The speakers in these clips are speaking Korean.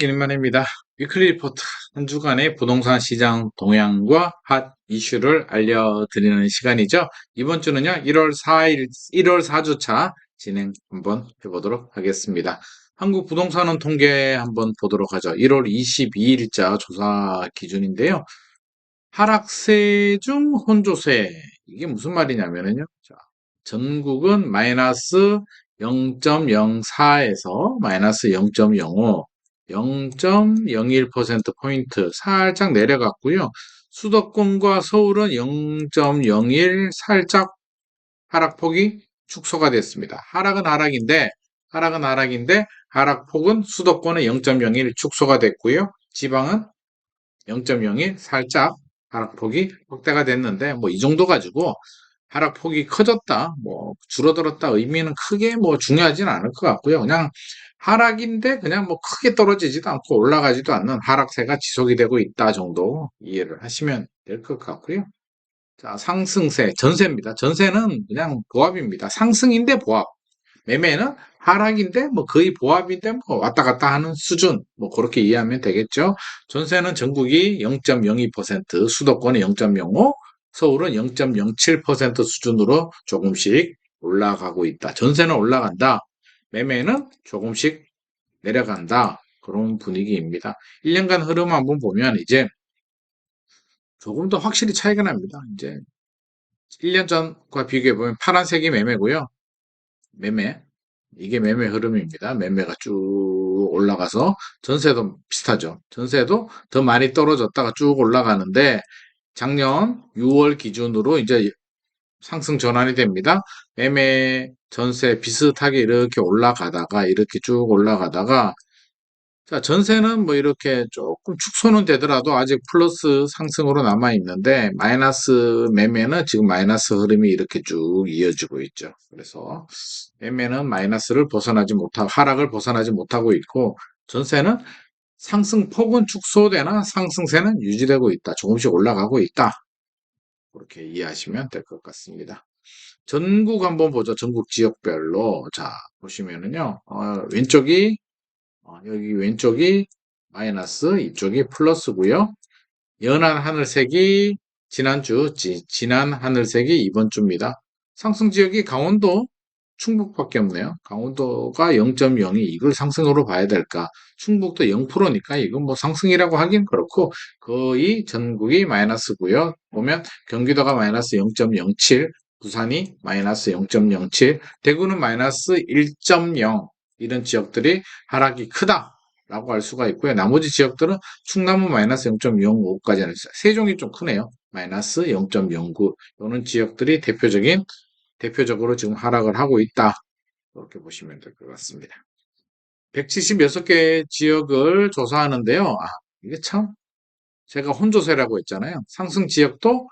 김만입니다. 위클리 리포트 한 주간의 부동산 시장 동향과 핫 이슈를 알려드리는 시간이죠. 이번 주는요 1월 4일 1월 4주차 진행 한번 해보도록 하겠습니다. 한국 부동산원 통계 한번 보도록 하죠. 1월 22일자 조사 기준인데요. 하락세 중 혼조세 이게 무슨 말이냐면요. 자, 전국은 마이너스 0.04에서 마이너스 0.05 0.01%포인트 살짝 내려갔고요. 수도권과 서울은 0.01 살짝 하락폭이 축소가 됐습니다. 하락은 하락인데 하락은 하락인데 하락폭은 수도권은 0.01 축소가 됐고요. 지방은 0.01 살짝 하락폭이 확대가 됐는데 뭐 이 정도 가지고 하락폭이 커졌다, 뭐 줄어들었다 의미는 크게 뭐 중요하진 않을 것 같고요. 그냥 하락인데 그냥 뭐 크게 떨어지지도 않고 올라가지도 않는 하락세가 지속이 되고 있다 정도 이해를 하시면 될 것 같고요. 자, 상승세, 전세입니다. 전세는 그냥 보합입니다. 상승인데 보합. 매매는 하락인데 뭐 거의 보합인데 뭐 왔다 갔다 하는 수준 뭐 그렇게 이해하면 되겠죠. 전세는 전국이 0.02%, 수도권이 0.05, 서울은 0.07% 수준으로 조금씩 올라가고 있다. 전세는 올라간다. 매매는 조금씩 내려간다. 그런 분위기입니다. 1년간 흐름 한번 보면 이제 조금 더 확실히 차이가 납니다. 이제 1년 전과 비교해 보면 파란색이 매매고요. 매매. 이게 매매 흐름입니다. 매매가 쭉 올라가서 전세도 비슷하죠. 전세도 더 많이 떨어졌다가 쭉 올라가는데 작년 6월 기준으로 이제 상승 전환이 됩니다. 매매 전세 비슷하게 이렇게 올라가다가 이렇게 쭉 올라가다가 자, 전세는 뭐 이렇게 조금 축소는 되더라도 아직 플러스 상승으로 남아 있는데 마이너스 매매는 지금 마이너스 흐름이 이렇게 쭉 이어지고 있죠. 그래서 매매는 마이너스를 벗어나지 못하고 하락을 벗어나지 못하고 있고 전세는 상승폭은 축소되나 상승세는 유지되고 있다. 조금씩 올라가고 있다. 그렇게 이해하시면 될 것 같습니다. 전국 한번 보죠. 전국 지역별로. 자, 보시면은요. 어, 왼쪽이, 어, 여기 왼쪽이 마이너스, 이쪽이 플러스고요 연한 하늘색이 지난주, 지, 지난 하늘색이 이번 주입니다. 상승 지역이 강원도, 충북밖에 없네요. 강원도가 0.02 이걸 상승으로 봐야 될까? 충북도 0%니까 이건 뭐 상승이라고 하긴 그렇고 거의 전국이 마이너스고요. 보면 경기도가 마이너스 0.07, 부산이 마이너스 0.07, 대구는 마이너스 1.0 이런 지역들이 하락이 크다. 라고 할 수가 있고요. 나머지 지역들은 충남은 마이너스 0.05까지 하는 세종이 좀 크네요. 마이너스 0.09. 이런 지역들이 대표적인 대표적으로 지금 하락을 하고 있다. 이렇게 보시면 될 것 같습니다. 176개 지역을 조사하는데요. 아, 이게 참 제가 혼조세라고 했잖아요. 상승 지역도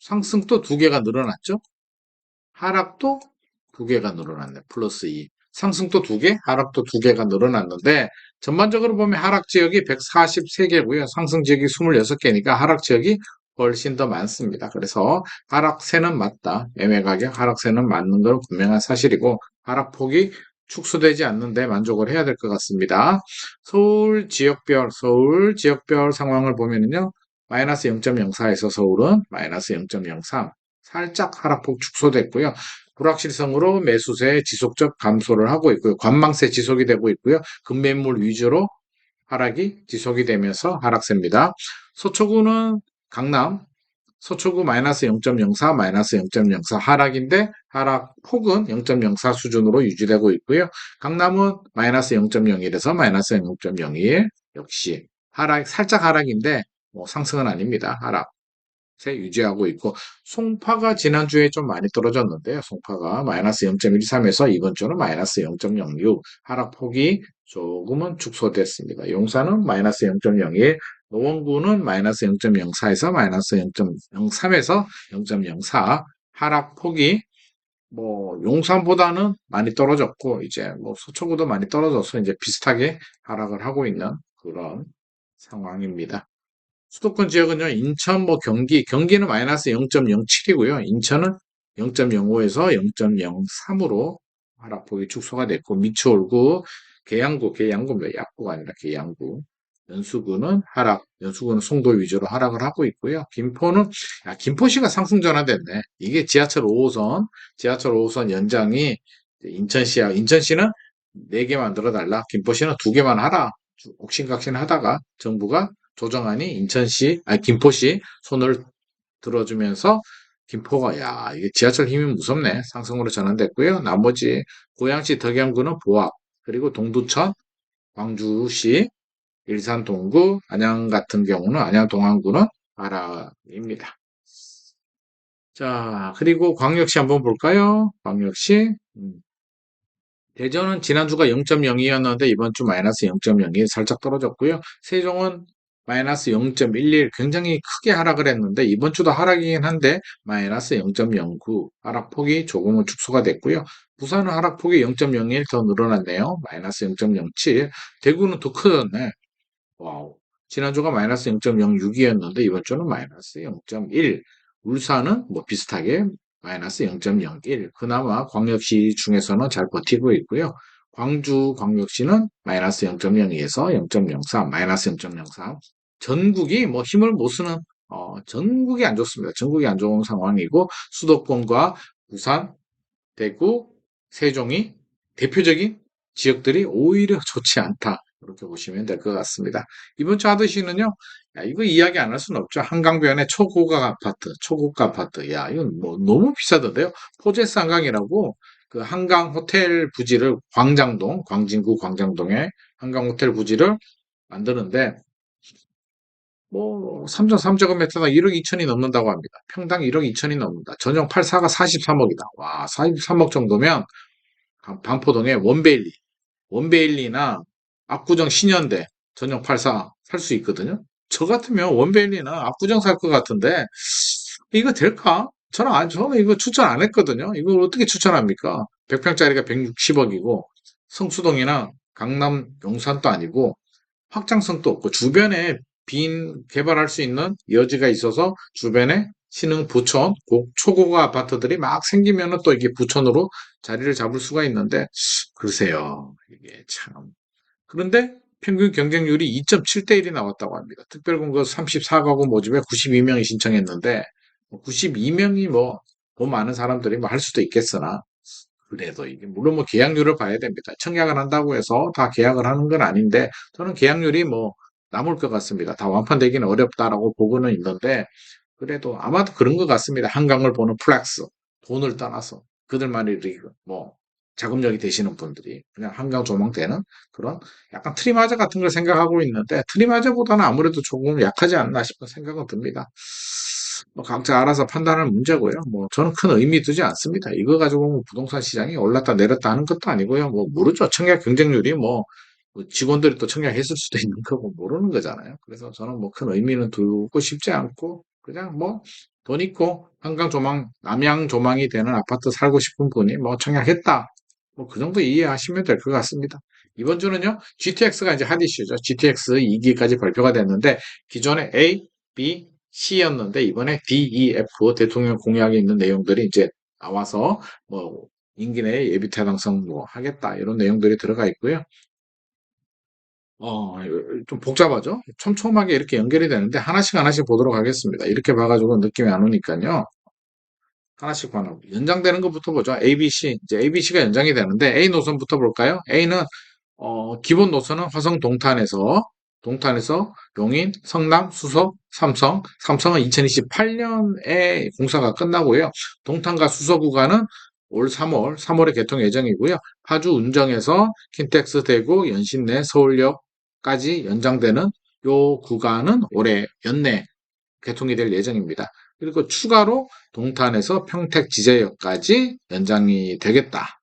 상승도 두 개가 늘어났죠. 하락도 두 개가 늘어났네. 플러스 2. 상승도 두 개, 하락도 두 개가 늘어났는데 전반적으로 보면 하락 지역이 143개고요. 상승 지역이 26개니까 하락 지역이 훨씬 더 많습니다. 그래서 하락세는 맞다. 매매 가격 하락세는 맞는 건 분명한 사실이고 하락폭이 축소되지 않는데 만족을 해야 될 것 같습니다. 서울 지역별, 서울 지역별 상황을 보면은요. 마이너스 0.04에서 서울은 마이너스 0.03 살짝 하락폭 축소됐고요. 불확실성으로 매수세 지속적 감소를 하고 있고요. 관망세 지속이 되고 있고요. 금매물 위주로 하락이 지속이 되면서 하락세입니다. 서초구는 강남 서초구 마이너스 0.04 마이너스 0.04 하락인데 하락 폭은 0.04 수준으로 유지되고 있고요. 강남은 마이너스 0.01에서 마이너스 0.01 역시 하락 살짝 하락인데 뭐 상승은 아닙니다. 하락 세 유지하고 있고 송파가 지난주에 좀 많이 떨어졌는데요. 송파가 마이너스 0.13에서 이번 주는 마이너스 0.06 하락폭이 조금은 축소됐습니다. 용산은 마이너스 0.01 노원구는 마이너스 0.04에서 마이너스 0.03에서 0.04 하락폭이 뭐 용산보다는 많이 떨어졌고 이제 뭐 서초구도 많이 떨어져서 이제 비슷하게 하락을 하고 있는 그런 상황입니다. 수도권 지역은요 인천 뭐 경기 경기는 마이너스 0.07이고요 인천은 0.05에서 0.03으로 하락폭이 축소가 됐고 미추홀구 계양구, 계양구입니다. 약구가 아니라 계양구. 연수구는 하락, 연수구는 송도 위주로 하락을 하고 있고요. 김포는, 야, 김포시가 상승 전환됐네. 이게 지하철 5호선, 지하철 5호선 연장이 인천시야. 인천시는 4개 만들어 달라. 김포시는 2개만 하라. 옥신각신 하다가 정부가 조정안이 인천시, 아니, 김포시 손을 들어주면서 김포가, 야, 이게 지하철 힘이 무섭네. 상승으로 전환됐고요. 나머지 고양시 덕양구는 보합, 그리고 동두천, 광주시, 일산 동구, 안양 같은 경우는 안양 동안구는 하락입니다. 자, 그리고 광역시 한번 볼까요? 광역시. 음. 대전은 지난주가 0.02였는데 이번 주 마이너스 0.02 살짝 떨어졌고요. 세종은 마이너스 0.11 굉장히 크게 하락을 했는데 이번 주도 하락이긴 한데 마이너스 0.09 하락폭이 조금은 축소가 됐고요. 부산은 하락폭이 0.01 더 늘어났네요. 마이너스 0.07 대구는 더 커졌네. 와우. 지난주가 마이너스 0.06이었는데 이번 주는 마이너스 0.1 울산은 뭐 비슷하게 마이너스 0.01 그나마 광역시 중에서는 잘 버티고 있고요. 광주 광역시는 마이너스 0.02에서 0.03 마이너스 0.03 전국이 뭐 힘을 못 쓰는 어, 전국이 안 좋습니다. 전국이 안 좋은 상황이고 수도권과 부산, 대구, 세종이 대표적인 지역들이 오히려 좋지 않다. 그렇게 보시면 될 것 같습니다. 이번 주 하드시는요, 야, 이거 이야기 안 할 수는 없죠. 한강변의 초고가 아파트, 초고가 아파트. 야, 이건 뭐 너무 비싸던데요. 포제스 한강이라고 그 한강 호텔 부지를 광장동, 광진구 광장동에 한강 호텔 부지를 만드는데 뭐 3.3제곱미터당 1억 2천이 넘는다고 합니다. 평당 1억 2천이 넘는다. 전용 84가 43억이다. 와, 43억 정도면 반포동의 원베일리, 원베일리나 압구정 신현대 전용 84 살 수 있거든요. 저 같으면 원베일리나 압구정 살 것 같은데 이거 될까? 저는 안, 저는 이거 추천 안 했거든요. 이걸 어떻게 추천합니까? 100평짜리가 160억이고 성수동이나 강남 용산도 아니고 확장성도 없고 주변에 빈 개발할 수 있는 여지가 있어서 주변에 신흥 고, 초고가 아파트들이 막 생기면은 또 이게 부촌으로 자리를 잡을 수가 있는데, 글쎄요. 이게 참. 그런데 평균 경쟁률이 2.7대 1이 나왔다고 합니다. 특별공급 34가구 모집에 92명이 신청했는데, 92명이 뭐, 더 많은 사람들이 뭐 할 수도 있겠으나, 그래도 이게, 물론 뭐 계약률을 봐야 됩니다. 청약을 한다고 해서 다 계약을 하는 건 아닌데, 저는 계약률이 뭐, 남을 것 같습니다. 다 완판되기는 어렵다라고 보고는 있는데, 그래도 아마도 그런 것 같습니다. 한강을 보는 플렉스. 돈을 떠나서. 그들만이 리그, 뭐, 자금력이 되시는 분들이 그냥 한강 조망되는 그런 약간 트리마저 같은 걸 생각하고 있는데 트리마저보다는 아무래도 조금 약하지 않나 싶은 생각은 듭니다. 뭐 각자 알아서 판단할 문제고요. 뭐 저는 큰 의미 두지 않습니다. 이거 가지고 뭐 부동산 시장이 올랐다 내렸다 하는 것도 아니고요. 뭐 모르죠. 청약 경쟁률이 뭐 직원들이 또 청약했을 수도 있는 거고 모르는 거잖아요. 그래서 저는 뭐 큰 의미는 두고 싶지 않고 그냥 뭐 돈 있고 한강 조망, 남양 조망이 되는 아파트 살고 싶은 분이 뭐 청약했다. 뭐 그 정도 이해하시면 될 것 같습니다. 이번 주는요, GTX가 이제 핫 이슈죠. GTX 2기까지 발표가 됐는데, 기존에 A, B, C였는데, 이번에 D, E, F 대통령 공약에 있는 내용들이 이제 나와서, 뭐, 임기 내에 예비 타당성 뭐 하겠다, 이런 내용들이 들어가 있고요. 어, 좀 복잡하죠? 촘촘하게 이렇게 연결이 되는데, 하나씩 하나씩 보도록 하겠습니다. 이렇게 봐가지고 느낌이 안 오니까요. 하나씩 봐놓 연장되는 것부터 보죠. A, B, C. 이제 A, B, C가 연장이 되는데 A 노선부터 볼까요? A는 어, 기본 노선은 화성 동탄에서 동탄에서 용인, 성남, 수석, 삼성. 삼성은 2028년에 공사가 끝나고요. 동탄과 수석 구간은 올 3월, 3월에 개통 예정이고요. 파주 운정에서 킨텍스 대구, 연신내, 서울역 까지 연장되는 요 구간은 올해 연내 개통이 될 예정입니다. 그리고 추가로 동탄에서 평택 지제역까지 연장이 되겠다.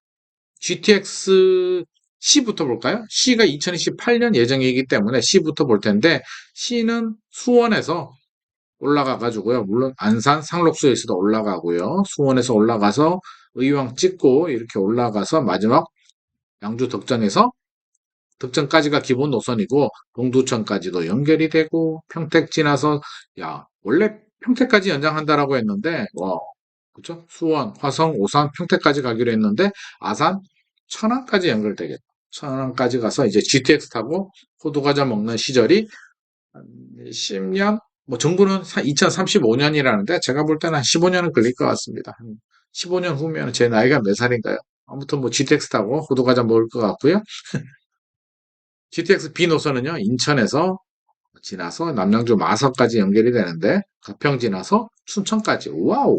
GTX C부터 볼까요? C가 2028년 예정이기 때문에 C부터 볼 텐데 C는 수원에서 올라가 가지고요. 물론 안산 상록수에서도 올라가고요. 수원에서 올라가서 의왕 찍고 이렇게 올라가서 마지막 양주 덕정에서 덕정까지가 기본 노선이고 동두천까지도 연결이 되고 평택 지나서 야 원래 평택까지 연장한다라고 했는데 와 그쵸 수원 화성 오산 평택까지 가기로 했는데 아산 천안까지 연결되겠다 천안까지 가서 이제 GTX 타고 호두과자 먹는 시절이 한 10년? 뭐 정부는 2035년이라는데 제가 볼 때는 한 15년은 걸릴 것 같습니다. 한 15년 후면 제 나이가 몇 살인가요? 아무튼 뭐 GTX 타고 호두과자 먹을 것 같고요. GTX B 노선은요, 인천에서 지나서 남양주 마석까지 연결이 되는데, 가평 지나서 춘천까지. 와우!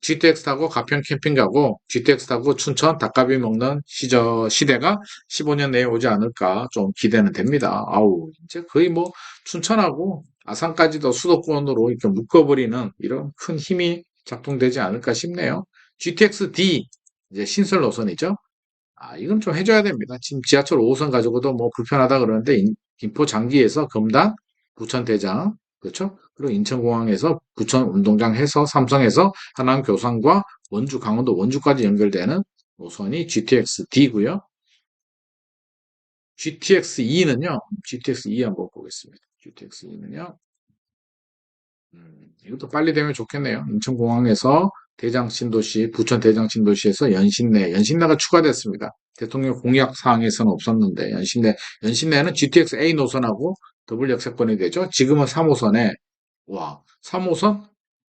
GTX 타고 가평 캠핑 가고, GTX 타고 춘천 닭갈비 먹는 시저, 시대가 15년 내에 오지 않을까 좀 기대는 됩니다. 아우, 이제 거의 뭐, 춘천하고 아산까지도 수도권으로 이렇게 묶어버리는 이런 큰 힘이 작동되지 않을까 싶네요. GTX D, 이제 신설 노선이죠. 아, 이건 좀 해줘야 됩니다. 지금 지하철 5호선 가지고도 뭐 불편하다 그러는데, 인- 김포 장기에서 금단, 부천 대장, 그렇죠? 그리고 인천공항에서 부천 운동장 해서 삼성에서 하남 교산과 원주, 강원도 원주까지 연결되는 노선이 GTX D고요. GTX E는요, GTX E 한번 보겠습니다. GTX E는요, 음, 이것도 빨리 되면 좋겠네요. 인천공항에서 대장 신도시, 부천 대장 신도시에서 연신내, 연신내가 추가됐습니다. 대통령 공약 사항에서는 없었는데, 연신내, 연신내는 GTX A 노선하고 더블 역세권이 되죠. 지금은 3호선에, 와, 3호선?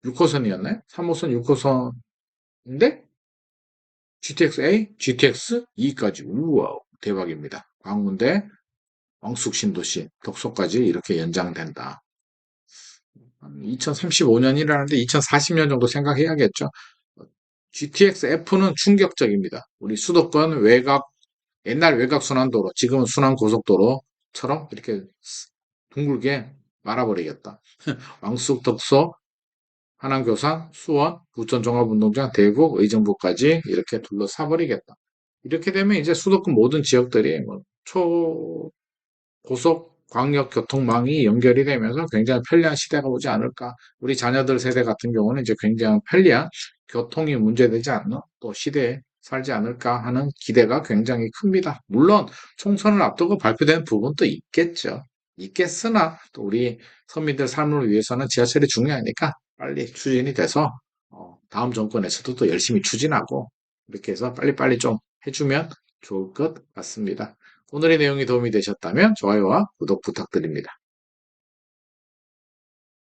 6호선이었네? 3호선, 6호선인데, GTX A, GTX E까지. 우와, 대박입니다. 광운대, 왕숙 신도시, 덕소까지 이렇게 연장된다. 2035년이라는데 2040년 정도 생각해야겠죠. GTX F는 충격적입니다. 우리 수도권 외곽, 옛날 외곽 순환도로, 지금은 순환 고속도로처럼 이렇게 둥글게 말아버리겠다. 왕숙, 덕소, 하남교산, 수원, 부천 종합운동장, 대구, 의정부까지 이렇게 둘러싸버리겠다. 이렇게 되면 이제 수도권 모든 지역들이 뭐 초, 고속 광역 교통망이 연결이 되면서 굉장히 편리한 시대가 오지 않을까. 우리 자녀들 세대 같은 경우는 이제 굉장히 편리한 교통이 문제되지 않는 또 시대에 살지 않을까 하는 기대가 굉장히 큽니다. 물론 총선을 앞두고 발표된 부분도 있겠죠. 있겠으나 또 우리 서민들 삶을 위해서는 지하철이 중요하니까 빨리 추진이 돼서 어, 다음 정권에서도 또 열심히 추진하고 이렇게 해서 빨리빨리 좀 해주면 좋을 것 같습니다. 오늘의 내용이 도움이 되셨다면 좋아요와 구독 부탁드립니다.